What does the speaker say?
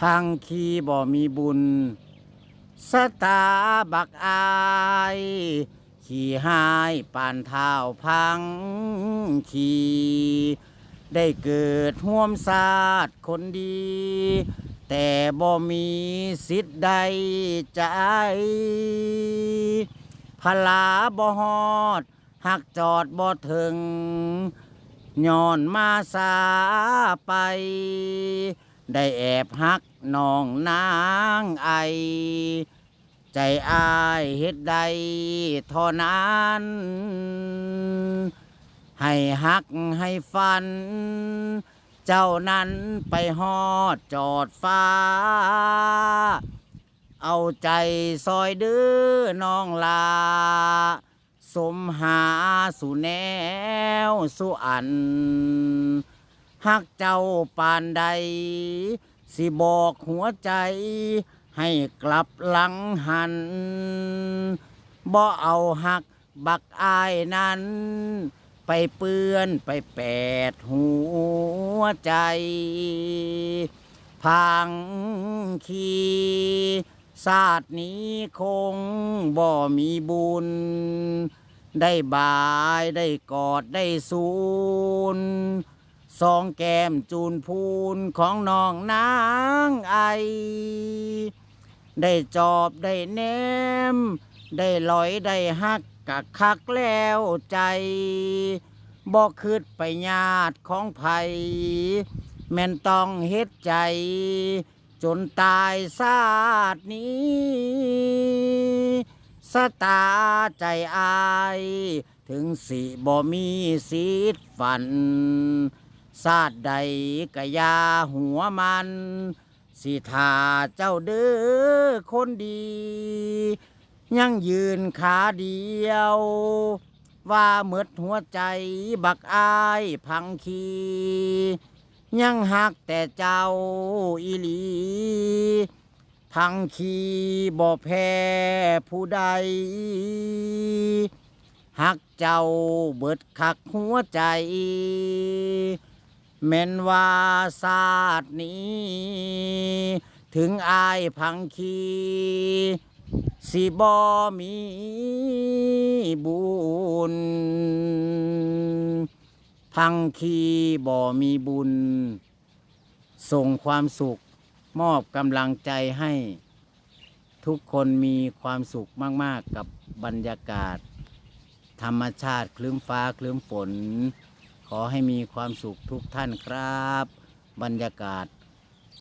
พังคีบ่มีบุญ สตาบักอาย ขี่หายปานเท้าพังขี่ ได้เกิดห่วมศาสตร์คนดี แต่บ่มีสิทธิ์ใดใจพลาบ่ฮอด หักจอดบ่ถึงย้อนมาสาไป ได้แอบหักน้องนางไอ ใจอายเฮ็ดใดเท่านั้น ให้หักให้ฟัน เจ้านั้นไปฮอดจอดฟ้า เอาใจซอยดื้อน้องลา สมหาสู่แนวสู่อัน หักเจ้าปานใด สิบอกหัวใจ ให้กลับหลังหัน บ่เอาหักบักอายนั้น ไปเปื้อนไปแปดหัวใจ พังคีศาสตร์นี้คงบ่มีบุญ ได้บายได้กอดได้สูน สองแก้มจูนพูนของน้องนางไอ ได้จอบได้แนม ได้ลอยได้ฮักกะคักแล้วใจบอกคืดไปญาติของไผแม่นต้องเฮ็ดใจ จนตายซาดนี้สตาใจอาย ถึงสิบ่มีสิทธิ์ฝัน ศาสตร์ใดกะยาหัวมัน สิทาเจ้าเด้อคนดี ยังยืนขาเดียว ว่าเมิดหัวใจบักอายพังคี ยังหักแต่เจ้าอีหลี พังคีบ่แพ้ผู้ใดหักเจ้าเบิดคักหัวใจ แม่นว่าศาสตร์นี้ ถึงอายพังคีสิบ่มีบุญ พังคีบ่มีบุญ ส่งความสุขมอบกำลังใจให้ ทุกคนมีความสุขมาก ๆ กับบรรยากาศ ธรรมชาติคลืมฟ้าคลืมฝน ขอให้มีความสุขทุกท่านครับ บรรยากาศ